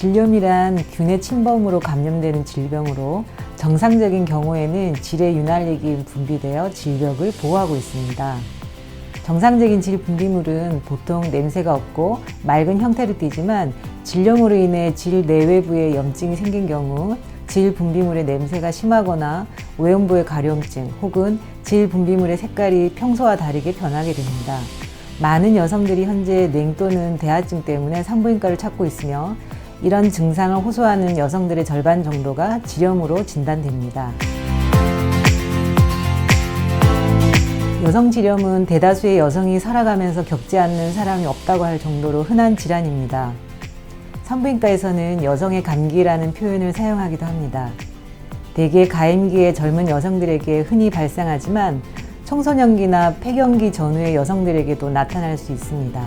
질염이란 균의 침범으로 감염되는 질병으로 정상적인 경우에는 질의 윤활력이 분비되어 질벽을 보호하고 있습니다. 정상적인 질 분비물은 보통 냄새가 없고 맑은 형태를 띠지만 질염으로 인해 질 내외부에 염증이 생긴 경우 질 분비물의 냄새가 심하거나 외음부의 가려움증 혹은 질 분비물의 색깔이 평소와 다르게 변하게 됩니다. 많은 여성들이 현재 냉 또는 대하증 때문에 산부인과를 찾고 있으며 이런 증상을 호소하는 여성들의 절반 정도가 질염으로 진단됩니다. 여성 질염은 대다수의 여성이 살아가면서 겪지 않는 사람이 없다고 할 정도로 흔한 질환입니다. 산부인과에서는 여성의 감기라는 표현을 사용하기도 합니다. 대개 가임기의 젊은 여성들에게 흔히 발생하지만 청소년기나 폐경기 전후의 여성들에게도 나타날 수 있습니다.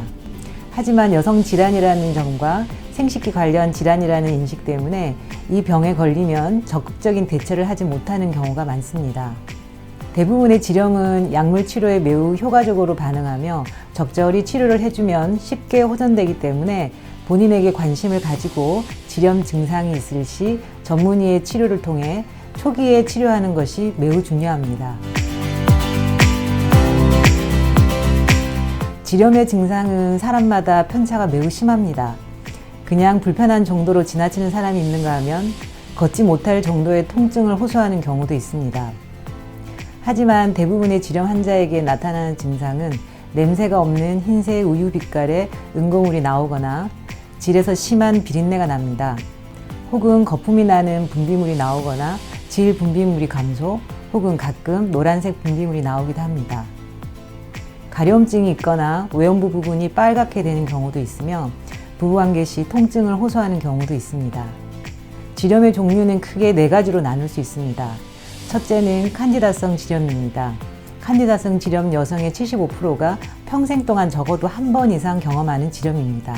하지만 여성 질환이라는 점과 생식기 관련 질환이라는 인식 때문에 이 병에 걸리면 적극적인 대처를 하지 못하는 경우가 많습니다. 대부분의 질염은 약물 치료에 매우 효과적으로 반응하며 적절히 치료를 해주면 쉽게 호전되기 때문에 본인에게 관심을 가지고 질염 증상이 있을 시 전문의의 치료를 통해 초기에 치료하는 것이 매우 중요합니다. 질염의 증상은 사람마다 편차가 매우 심합니다. 그냥 불편한 정도로 지나치는 사람이 있는가 하면 걷지 못할 정도의 통증을 호소하는 경우도 있습니다. 하지만 대부분의 질염 환자에게 나타나는 증상은 냄새가 없는 흰색 우유 빛깔의 응고물이 나오거나 질에서 심한 비린내가 납니다. 혹은 거품이 나는 분비물이 나오거나 질 분비물이 감소 혹은 가끔 노란색 분비물이 나오기도 합니다. 가려움증이 있거나 외음부 부분이 빨갛게 되는 경우도 있으며 부부관계 시 통증을 호소하는 경우도 있습니다. 질염의 종류는 크게 네 가지로 나눌 수 있습니다. 첫째는 칸디다성 질염입니다. 칸디다성 질염 여성의 75%가 평생 동안 적어도 한 번 이상 경험하는 질염입니다.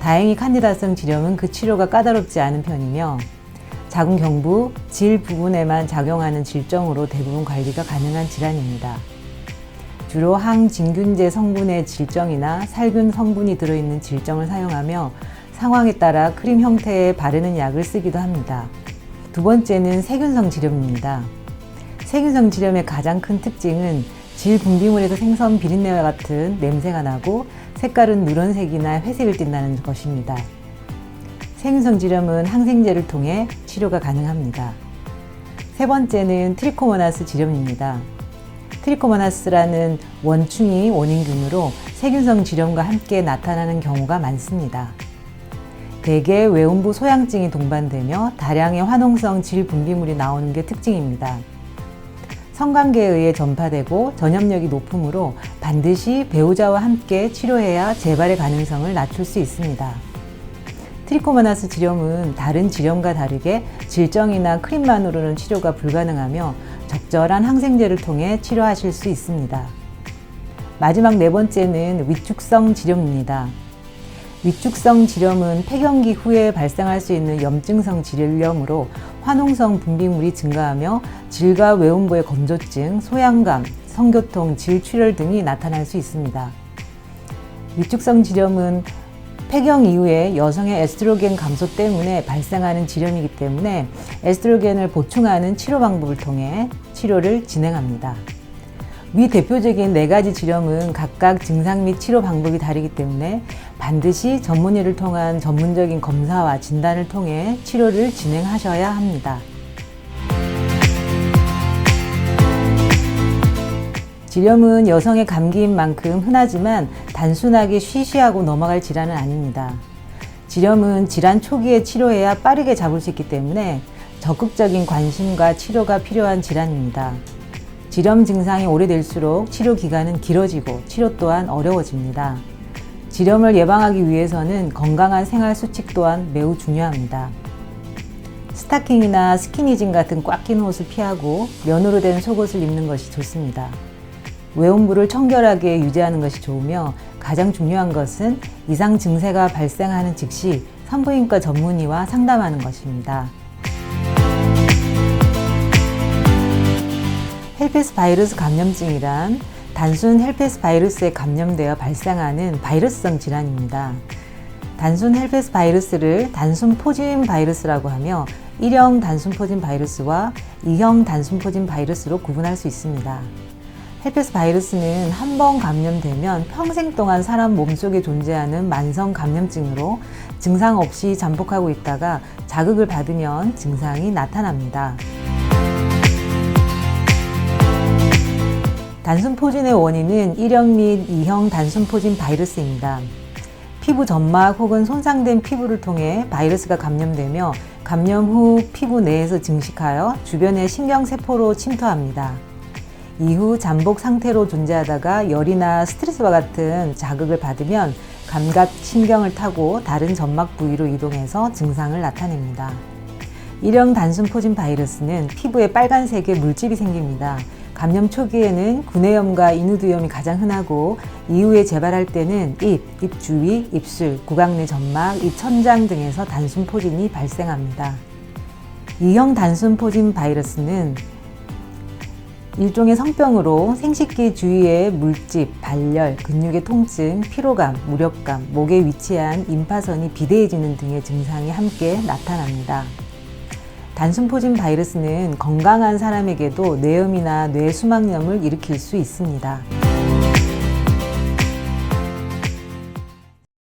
다행히 칸디다성 질염은 그 치료가 까다롭지 않은 편이며 자궁 경부, 질 부분에만 작용하는 질정으로 대부분 관리가 가능한 질환입니다. 주로 항진균제 성분의 질정이나 살균 성분이 들어있는 질정을 사용하며 상황에 따라 크림 형태의 바르는 약을 쓰기도 합니다. 두 번째는 세균성 질염입니다. 세균성 질염의 가장 큰 특징은 질 분비물에서 생선 비린내와 같은 냄새가 나고 색깔은 누런색이나 회색을 띈다는 것입니다. 세균성 질염은 항생제를 통해 치료가 가능합니다. 세 번째는 트리코모나스 질염입니다. 트리코모나스라는 원충이 원인균으로 세균성 질염과 함께 나타나는 경우가 많습니다. 대개 외음부 소양증이 동반되며 다량의 화농성 질 분비물이 나오는 게 특징입니다. 성관계에 의해 전파되고 전염력이 높으므로 반드시 배우자와 함께 치료해야 재발의 가능성을 낮출 수 있습니다. 트리코모나스 질염은 다른 질염과 다르게 질정이나 크림만으로는 치료가 불가능하며 적절한 항생제를 통해 치료하실 수 있습니다. 마지막 네 번째는 위축성 질염입니다. 위축성 질염은 폐경기 후에 발생할 수 있는 염증성 질염으로 화농성 분비물이 증가하며 질과 외음부의 건조증, 소양감, 성교통, 질출혈 등이 나타날 수 있습니다. 위축성 질염은 폐경 이후에 여성의 에스트로겐 감소 때문에 발생하는 질염이기 때문에 에스트로겐을 보충하는 치료 방법을 통해 치료를 진행합니다. 위 대표적인 네 가지 질염은 각각 증상 및 치료 방법이 다르기 때문에 반드시 전문의를 통한 전문적인 검사와 진단을 통해 치료를 진행하셔야 합니다. 질염은 여성의 감기인 만큼 흔하지만 단순하게 쉬쉬하고 넘어갈 질환은 아닙니다. 질염은 질환 초기에 치료해야 빠르게 잡을 수 있기 때문에 적극적인 관심과 치료가 필요한 질환입니다. 질염 증상이 오래될수록 치료 기간은 길어지고 치료 또한 어려워집니다. 질염을 예방하기 위해서는 건강한 생활 수칙 또한 매우 중요합니다. 스타킹이나 스키니진 같은 꽉 낀 옷을 피하고 면으로 된 속옷을 입는 것이 좋습니다. 외음부를 청결하게 유지하는 것이 좋으며 가장 중요한 것은 이상 증세가 발생하는 즉시 산부인과 전문의와 상담하는 것입니다. 헬페스 바이러스 감염증이란 단순 헬페스 바이러스에 감염되어 발생하는 바이러스성 질환입니다. 단순 헬페스 바이러스를 단순 포진 바이러스라고 하며 1형 단순 포진 바이러스와 2형 단순 포진 바이러스로 구분할 수 있습니다. 헬페스 바이러스는 한 번 감염되면 평생 동안 사람 몸속에 존재하는 만성 감염증으로 증상 없이 잠복하고 있다가 자극을 받으면 증상이 나타납니다. 단순 포진의 원인은 1형 및 2형 단순 포진 바이러스입니다. 피부 점막 혹은 손상된 피부를 통해 바이러스가 감염되며 감염 후 피부 내에서 증식하여 주변의 신경세포로 침투합니다. 이후 잠복 상태로 존재하다가 열이나 스트레스와 같은 자극을 받으면 감각 신경을 타고 다른 점막 부위로 이동해서 증상을 나타냅니다. 일형 단순 포진 바이러스는 피부에 빨간색의 물집이 생깁니다. 감염 초기에는 구내염과 인후두염이 가장 흔하고 이후에 재발할 때는 입, 입 주위, 입술, 구강 내 점막, 입 천장 등에서 단순 포진이 발생합니다. 이형 단순 포진 바이러스는 일종의 성병으로 생식기 주위의 물집, 발열, 근육의 통증, 피로감, 무력감, 목에 위치한 임파선이 비대해지는 등의 증상이 함께 나타납니다. 단순 포진 바이러스는 건강한 사람에게도 뇌염이나 뇌수막염을 일으킬 수 있습니다.